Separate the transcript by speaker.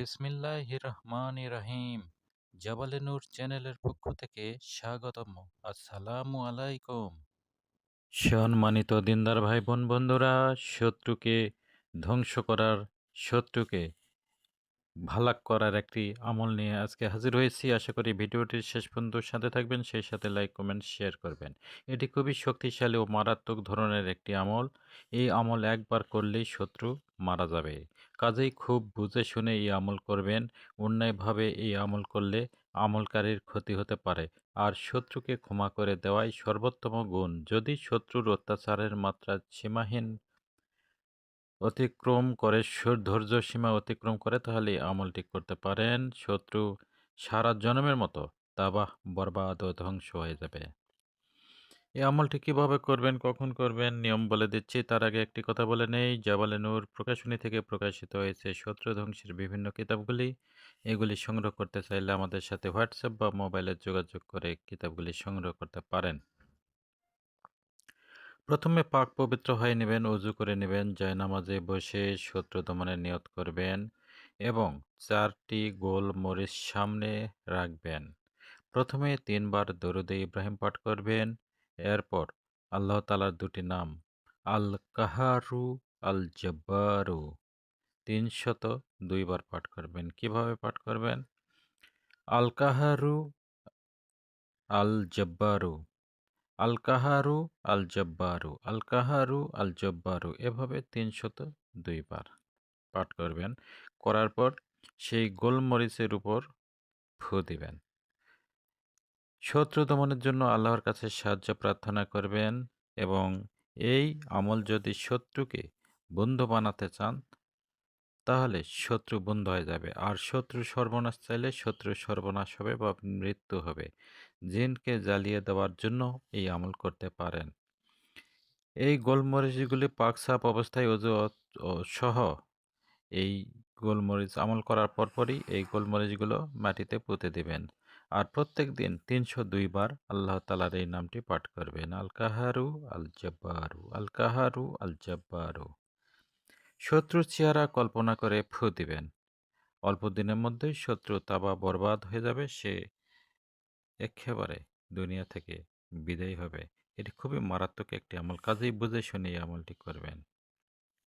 Speaker 1: বিসমিল্লাহির রহমান রহিম জবালেনুর নূর চ্যানেলের পক্ষ থেকে স্বাগতম। আসসালামু আলাইকুম। সম্মানিত দিনদার ভাই বোন বন্ধুরা, শত্রুকে ধ্বংস করার শত্রুকে ভালাক করার একটি আমল নিয়ে আজকে হাজির হয়েছি। আশা করি ভিডিওটির শেষ পর্যন্ত সাথে থাকবেন, সেই সাথে লাইক কমেন্ট শেয়ার করবেন। এটি খুবই শক্তিশালী ও মারাত্মক ধরনের একটি আমল। এই আমল একবার করলেই শত্রু মারা যাবে। কাজেই খুব বুঝে শুনে এই আমল করবেন। অন্যায়ভাবে এই আমল করলে আমলকারীর ক্ষতি হতে পারে। আর শত্রুকে ক্ষমা করে দেওয়াই সর্বোত্তম গুণ। যদি শত্রুর অত্যাচারের মাত্রা সীমাহীন অতিক্রম করে ধৈর্য সীমা অতিক্রম করে তাহলে আমলটি করতে পারেন। শত্রু সারা জন্মের মতো তাবাহ বরবাদ ও ধ্বংস হয়ে যাবে। এই আমলটি কীভাবে করবেন, কখন করবেন, নিয়ম বলে দিচ্ছি। তার আগে একটি কথা বলে নেই, জাবালে নূর প্রকাশনী থেকে প্রকাশিত হয়েছে শত্রু ধ্বংসের বিভিন্ন কিতাবগুলি। এগুলি সংগ্রহ করতে চাইলে আমাদের সাথে হোয়াটসঅ্যাপ বা মোবাইলে যোগাযোগ করে কিতাবগুলি সংগ্রহ করতে পারেন। প্রথমে পাক পবিত্র হয়ে নেবেন, অজু করে নেবেন নামাজে বসে শত্রু দমনের নিয়ত করবেন এবং চারটি গোল মরিচ সামনে রাখবেন। প্রথমে তিনবার দরুদে ইব্রাহিম পাঠ করবেন। এরপর আল্লাহ তালার দুটি নাম আল কাহারু আল জব্বারু তিনশত দুইবার পাঠ করবেন। কীভাবে পাঠ করবেন? আল কাহারু আল জব্বারু আল কাহারু আল জব্বারু আল কাহারু আল জব্বারু এভাবে তিনশত দুইবার পাঠ করবেন। করার পর সেই গোলমরিচের উপর ফু দিবেন। শত্রু দমনের জন্য আল্লাহর কাছে সাহায্য প্রার্থনা করবেন এবং এই আমল যদি শত্রুকে বন্ধু বানাতে চান তাহলে শত্রু বন্ধ হয়ে যাবে। আর শত্রু সর্বনাশ চাইলে শত্রু সর্বনাশ হবে বা মৃত্যু হবে। জিনকে জ্বালিয়ে দেওয়ার জন্য এই আমল করতে পারেন। এই গোলমরিচগুলি পাক সাপ অবস্থায় ওজু সহ এই গোলমরিচ আমল করার পরপরই এই গোলমরিচগুলো মাটিতে পুঁতে দিবেন। আর প্রত্যেক দিন তিনশো দুইবার আল্লাহ তালার এই নামটি পাঠ করবেন। আল কাহারু আল জব্বারু আল কাহারু আল জব্বারু শত্রুর চেহারা কল্পনা করে ফু দিবেন। অল্প দিনের মধ্যেই শত্রু তাবা বরবাদ হয়ে যাবে, সে একেবারে দুনিয়া থেকে বিদায় হবে। এটি খুবই মারাত্মক একটি আমল। কাজেই বুঝে শুনে এই আমলটি করবেন।